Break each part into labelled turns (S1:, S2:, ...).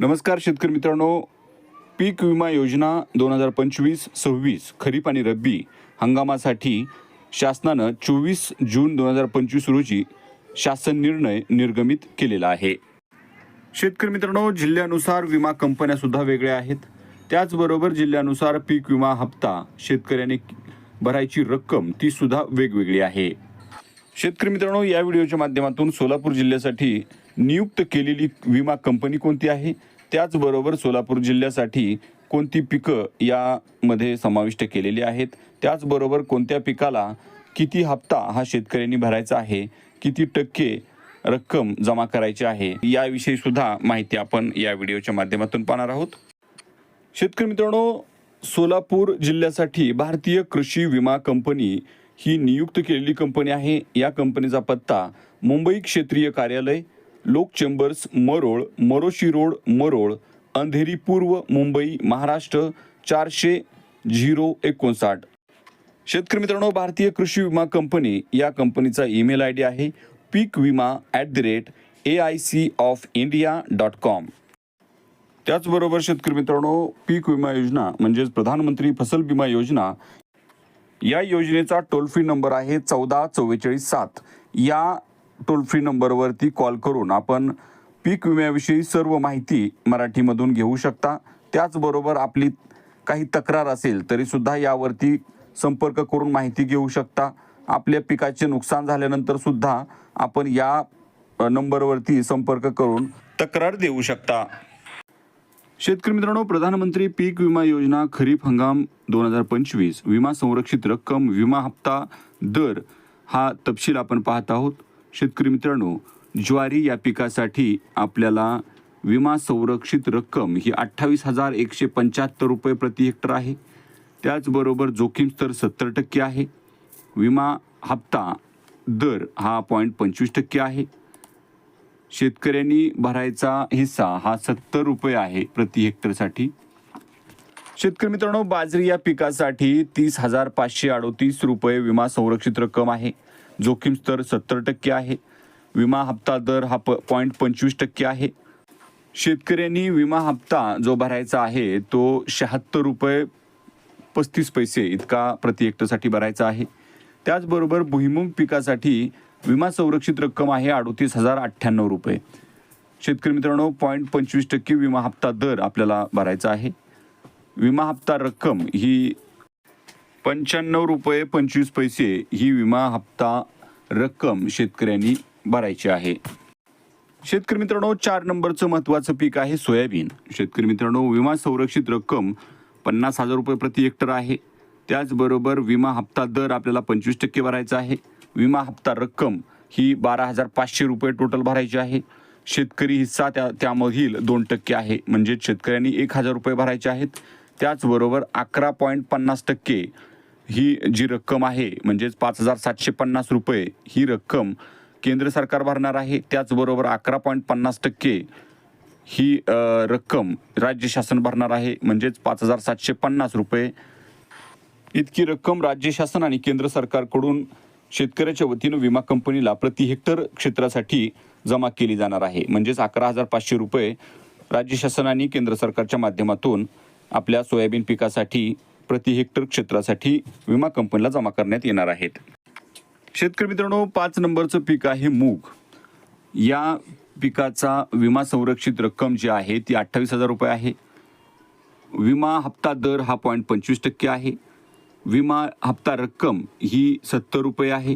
S1: नमस्कार शेतकरी मित्रांनो. पीक विमा योजना दोन हजार पंचवीस सव्वीस खरीप आणि रब्बी हंगामासाठी शासनानं चोवीस जून दोन हजार पंचवीस रोजी शासन निर्णय निर्गमित केलेला आहे. शेतकरी मित्रांनो जिल्ह्यानुसार विमा कंपन्यासुद्धा वेगळ्या आहेत. त्याचबरोबर जिल्ह्यानुसार पीक विमा हप्ता शेतकऱ्याने भरायची रक्कम ती सुद्धा वेगवेगळी आहे. शेतकरी मित्रांनो या व्हिडिओच्या माध्यमातून सोलापूर जिल्ह्यासाठी नियुक्त केलेली विमा कंपनी कोणती आहे? त्याचबरोबर सोलापूर जिल्ह्यासाठी कोणती पिकं यामध्ये समाविष्ट केलेली आहेत? त्याचबरोबर कोणत्या पिकाला किती हप्ता हा शेतकऱ्यांनी भरायचा आहे? किती टक्के रक्कम जमा करायची आहे? याविषयी सुद्धा माहिती आपण या व्हिडिओच्या माध्यमातून पाहणार आहोत. शेतकरी मित्रांनो सोलापूर जिल्ह्यासाठी भारतीय कृषी विमा कंपनी ही नियुक्त केलेली कंपनी आहे. या कंपनीचा पत्ता मुंबई क्षेत्रीय कार्यालय लोक चेंबर्स मरोळ मरोशी रोड मरोळ अंधेरी पूर्व मुंबई महाराष्ट्र चारशे झिरो एकोणसाठ. शेतकरी मित्रांनो भारतीय कृषी विमा कंपनी या कंपनीचा ईमेल आय डी आहे. पीक विमा at the rate A I C of India dot com. त्याचबरोबर शेतकरी मित्रांनो पीक विमा योजना म्हणजेच प्रधानमंत्री फसल विमा योजना या योजनेचा टोल फ्री नंबर आहे चौदा चव्वेचाळीस सात. या टोल फ्री नंबरवरती कॉल करून आपण पीक विम्याविषयी सर्व माहिती मराठीमधून घेऊ शकता. त्याचबरोबर आपली काही तक्रार असेल तरीसुद्धा यावरती संपर्क करून माहिती घेऊ शकता. आपल्या पिकाचे नुकसान झाल्यानंतरसुद्धा आपण या नंबरवरती संपर्क करून तक्रार देऊ शकता. शेतकरी मित्रांनो प्रधानमंत्री पीक विमा योजना खरीप हंगाम दोन हजार पंचवीस. विमा संरक्षित रक्कम विमा हप्ता दर हा तपशील आपण पाहत आहोत. शेतकरी मित्रांनो ज्वारी या पिकासाठी आपल्याला विमा संरक्षित रक्कम ही अठ्ठावीस हजार एकशे पंच्याहत्तर रुपये प्रति हेक्टर आहे. त्याचबरोबर जोखीम स्तर सत्तर टक्के आहे. विमा हप्ता दर हा पॉईंट पंचवीस टक्के आहे. शेतकऱ्यांनी भरायचा हिस्सा हा सत्तर रुपये आहे प्रति हेक्टरसाठी. शेतकरी मित्रांनो बाजरी या पिकासाठी तीस हजार पाचशे अडोतीस रुपये विमा संरक्षित रक्कम आहे. जोखीम स्तर सत्तर टक्के आहे. विमा हप्ता दर हा प पॉईंट पंचवीस टक्के आहे. शेतकऱ्यांनी विमा हप्ता जो भरायचा आहे तो शहात्तर रुपये पस्तीस पैसे इतका प्रति हेक्टरसाठी भरायचा आहे. त्याचबरोबर भुईमुग पिकासाठी विमा संरक्षित रक्कम आहे अडोतीस हजार अठ्ठ्याण्णव रुपये. शेतकरी मित्रांनो पॉईंट पंचवीस टक्के विमा हप्ता दर आपल्याला भरायचा आहे. विमा हप्ता रक्कम ही पंच्याण्णव रुपये पंचवीस पैसे ही विमा हप्ता रक्कम शेतकऱ्यांनी भरायची आहे. शेतकरी मित्रांनो चार नंबरचं महत्त्वाचं पीक आहे सोयाबीन. शेतकरी मित्रांनो विमा संरक्षित रक्कम पन्नास हजार रुपये प्रति हेक्टर आहे. त्याचबरोबर विमा हप्ता दर आपल्याला पंचवीस टक्के भरायचा आहे. विमा हप्ता रक्कम ही बारा हजार पाचशे रुपये टोटल भरायची आहे. शेतकरी हिस्सा त्या त्यामधील दोन टक्के आहे. म्हणजेच शेतकऱ्यांनी एक हजार रुपये भरायचे आहेत. त्याचबरोबर अकरा पॉईंट पन्नास टक्के ही जी रक्कम आहे म्हणजेच पाच हजार सातशे पन्नास रुपये ही रक्कम केंद्र सरकार भरणार आहे. त्याचबरोबर अकरा पॉईंट पन्नास टक्के ही रक्कम राज्य शासन भरणार आहे. म्हणजेच पाच हजार सातशे पन्नास रुपये. इतकी रक्कम राज्य शासन आणि केंद्र सरकारकडून शेतकऱ्याच्या वतीनं विमा कंपनीला प्रति हेक्टर क्षेत्रासाठी जमा केली जाणार आहे. म्हणजेच अकरा हजार पाचशे रुपये राज्य शासन आणि केंद्र सरकारच्या माध्यमातून आपल्या सोयाबीन पिकासाठी प्रति हेक्टर क्षेत्रासाठी विमा कंपनीला जमा करण्यात येणार आहेत. शेतकरी मित्रांनो पाच नंबरचं पीक आहे मूग. या पिकाचा विमा संरक्षित रक्कम जी आहे ती अठ्ठावीस हजार रुपये आहे. विमा हप्ता दर हा पॉईंट पंचवीस टक्के आहे. विमा हप्ता रक्कम ही सत्तर रुपये आहे.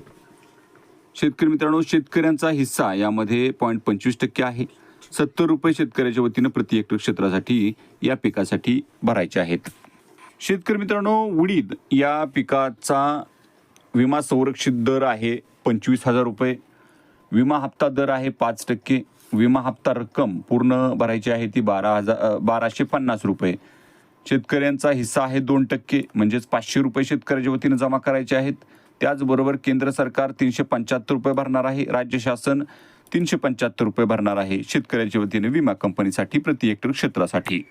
S1: शेतकरी मित्रांनो शेतकऱ्यांचा हिस्सा यामध्ये पॉईंट पंचवीस टक्के आहे. सत्तर रुपये शेतकऱ्याच्या वतीनं प्रति हेक्टर क्षेत्रासाठी या पिकासाठी भरायचे आहेत. शेतकरी मित्रांनो उडीद या पिकाचा विमा संरक्षित दर आहे पंचवीस हजार रुपये. विमा हप्ता दर आहे पाच टक्के. विमा हप्ता रक्कम पूर्ण भरायची आहे ती बारा हजार बाराशे पन्नास रुपये. शेतकऱ्यांचा हिस्सा आहे दोन टक्के. म्हणजेच पाचशे रुपये शेतकऱ्याच्या वतीनं जमा करायचे आहेत. त्याचबरोबर केंद्र सरकार तीनशे पंच्याहत्तर रुपये भरणार आहे. राज्य शासन तीनशे पंच्याहत्तर रुपये भरणार आहे. शेतकऱ्याच्या वतीने विमा कंपनीसाठी प्रति हेक्टर क्षेत्रासाठी.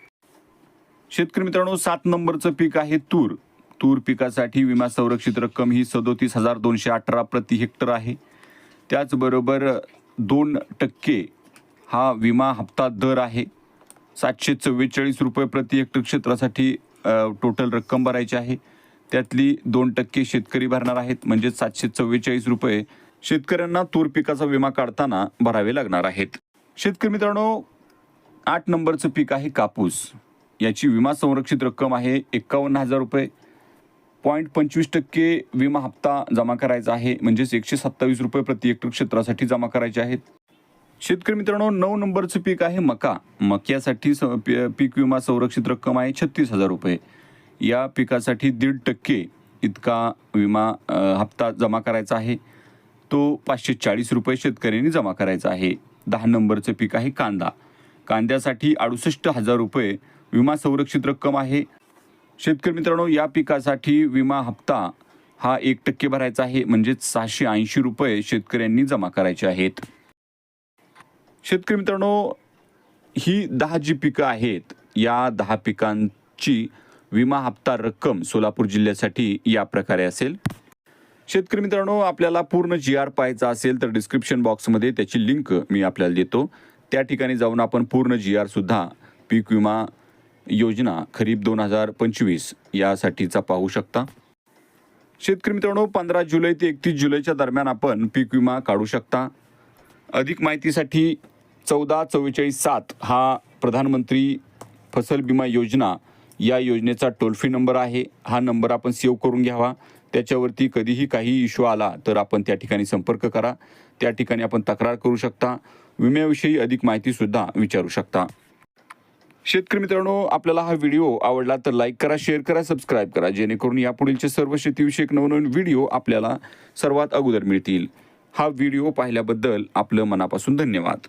S1: शेतकरी मित्रांनो सात नंबरचं पीक आहे तूर. तूर पिकासाठी विमा संरक्षित रक्कम ही सदोतीस हजार दोनशे अठरा प्रति हेक्टर आहे. त्याचबरोबर दोन टक्के हा विमा हप्ता दर आहे. सातशे चव्वेचाळीस रुपये प्रति हेक्टर क्षेत्रासाठी टोटल रक्कम भरायची आहे. त्यातली दोन टक्के शेतकरी भरणार आहेत. म्हणजे सातशे चव्वेचाळीस रुपये शेतकऱ्यांना तूर पिकाचा विमा काढताना भरावे लागणार आहेत. शेतकरी मित्रांनो आठ नंबरचं पीक आहे कापूस. याची विमा संरक्षित रक्कम आहे एक्कावन्न हजार रुपये. पॉईंट पंचवीस टक्के विमा हप्ता जमा करायचा आहे. म्हणजेच एकशे सत्तावीस रुपये प्रति हेक्टर क्षेत्रासाठी जमा करायचे आहेत. शेतकरी मित्रांनो नऊ नंबरचं पीक आहे मका. मक्यासाठी स- पीक विमा संरक्षित रक्कम आहे छत्तीस हजार रुपये. या पिकासाठी दीड टक्के इतका विमा हप्ता जमा करायचा आहे. तो पाचशे चाळीस रुपये शेतकऱ्यांनी जमा करायचा आहे. दहा नंबरचं पीक आहे कांदा. कांद्यासाठी अडुसष्ट हजार रुपये विमा संरक्षित रक्कम आहे. शेतकरी मित्रांनो या पिकासाठी विमा हप्ता हा एक टक्के भरायचा आहे. म्हणजेच सहाशे ऐंशी रुपये शेतकऱ्यांनी जमा करायचे आहेत. शेतकरी मित्रांनो ही दहा जी पिकं आहेत. या दहा पिकांची विमा हप्ता रक्कम सोलापूर जिल्ह्यासाठी या प्रकारे असेल. शेतकरी मित्रांनो आपल्याला पूर्ण जी आर पाहायचा असेल तर डिस्क्रिप्शन बॉक्समध्ये त्याची लिंक मी आपल्याला देतो. त्या ठिकाणी जाऊन आपण पूर्ण जी आरसुद्धा पीक विमा योजना खरीप दोन हजार पंचवीस यासाठीचा पाहू शकता. शेतकरी मित्रांनो पंधरा जुलै ते एकतीस जुलैच्या दरम्यान आपण पीक विमा काढू शकता. अधिक माहितीसाठी चौदा चव्वेचाळीस सात हा प्रधानमंत्री फसल विमा योजना या योजनेचा टोल फ्री नंबर आहे. हा नंबर आपण सेव्ह करून घ्यावा. त्याच्यावरती कधीही काही इश्यू आला तर आपण त्या ठिकाणी संपर्क करा. त्या ठिकाणी आपण तक्रार करू शकता. विम्याविषयी अधिक माहितीसुद्धा विचारू शकता. शेतकरी मित्रांनो आपल्याला हा व्हिडिओ आवडला तर लाईक करा शेअर करा सबस्क्राईब करा. जेणेकरून यापुढीलचे सर्व शेतीविषयक नवनवीन व्हिडिओ आपल्याला सर्वात अगोदर मिळतील. हा व्हिडिओ पाहिल्याबद्दल आपलं मनापासून धन्यवाद.